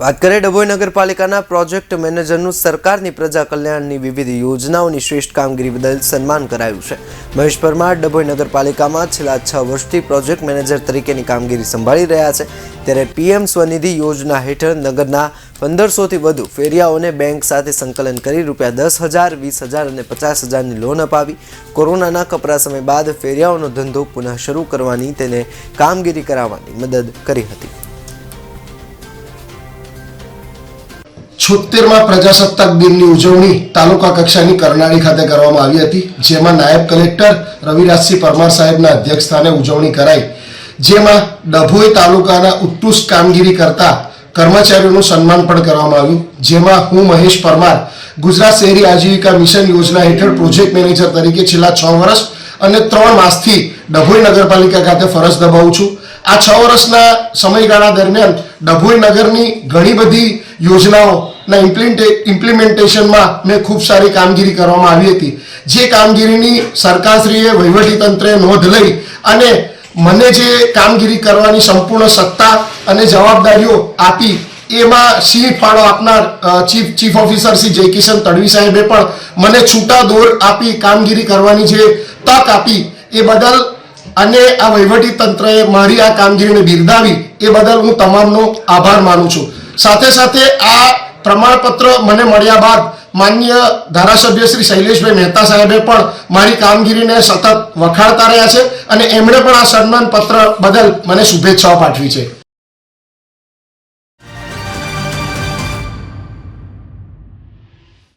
વાત કરીએ ડભોઈ નગરપાલિકાના પ્રોજેક્ટ મેનેજરનું સરકારની પ્રજા કલ્યાણની વિવિધ યોજનાઓની શ્રેષ્ઠ કામગીરી બદલ સન્માન કરાયું છે. મહેશ પરમાર ડભોઈ નગરપાલિકામાં છેલ્લા છ વર્ષથી પ્રોજેક્ટ મેનેજર તરીકેની કામગીરી સંભાળી રહ્યા છે. ત્યારે પીએમ સ્વનિધિ યોજના હેઠળ નગરના પંદરસોથી વધુ ફેરિયાઓને બેંક સાથે સંકલન કરી રૂપિયા દસ હજાર, વીસ હજાર અને પચાસ હજારની લોન અપાવી. કોરોનાના કપરા સમય બાદ ફેરિયાઓનો ધંધો પુનઃ શરૂ કરવાની તેને કામગીરી કરાવવાની મદદ કરી હતી. છોતેરમાં પ્રજાસત્તાક દિનની ઉજવણી તાલુકા કક્ષાની કરનાળી ખાતે કરવામાં આવી હતી, જેમાં નાયબ કલેક્ટર રવિરાજસિંહ પરમાર સાહેબના અધ્યક્ષસ્થાને ઉજવણી કરાઈ, જેમાં ડભોઈ તાલુકાના ઉત્કૃષ્ટ કામગીરી કરતા કર્મચારીઓનું સન્માન પણ કરવામાં આવ્યું, જેમાં હું મહેશ પરમાર, ગુજરાત શહેરી આજીવિકા મિશન યોજના હેઠળ પ્રોજેક્ટ મેનેજર તરીકે છેલ્લા છ વર્ષ અને ત્રણ માસથી ડભોઈ નગરપાલિકા ખાતે ફરજ દબાવું છું. આ છ વર્ષના સમયગાળા દરમિયાન ડભોઈ નગરની ઘણી બધી યોજનાઓના ઇમ્પ્લિમેન્ટેશનમાં મેં ખૂબ સારી કામગીરી કરવામાં આવી હતી. જે કામગીરીની સરકારશ્રીએ વહીવટીતંત્રે નોંધ લઈ અને મને જે કામગીરી કરવાની સંપૂર્ણ સત્તા અને જવાબદારીઓ આપી એમાં સિંહ ફાળો આપનાર chief chief officer Shri Jaykishan Tadvi સાહેબે પણ મને છૂટા દોર આપી કામગીરી કરવાની જે તક આપી એ બદલ અને આ વહીવટી તંત્રએ મારી આ કામગીરીને બિરદાવી એ બદલ હું તમામનો આભાર માનું છું. સાથે સાથે આ પ્રમાણપત્ર મને મળ્યા બાદ માન્ય ધારાસભ્ય શ્રી શૈલેષભાઈ મહેતા સાહેબે પણ મારી કામગીરીને સતત વખાણતા રહ્યા છે અને એમણે પણ આ સન્માન પત્ર બદલ મને શુભેચ્છાઓ પાઠવી છે.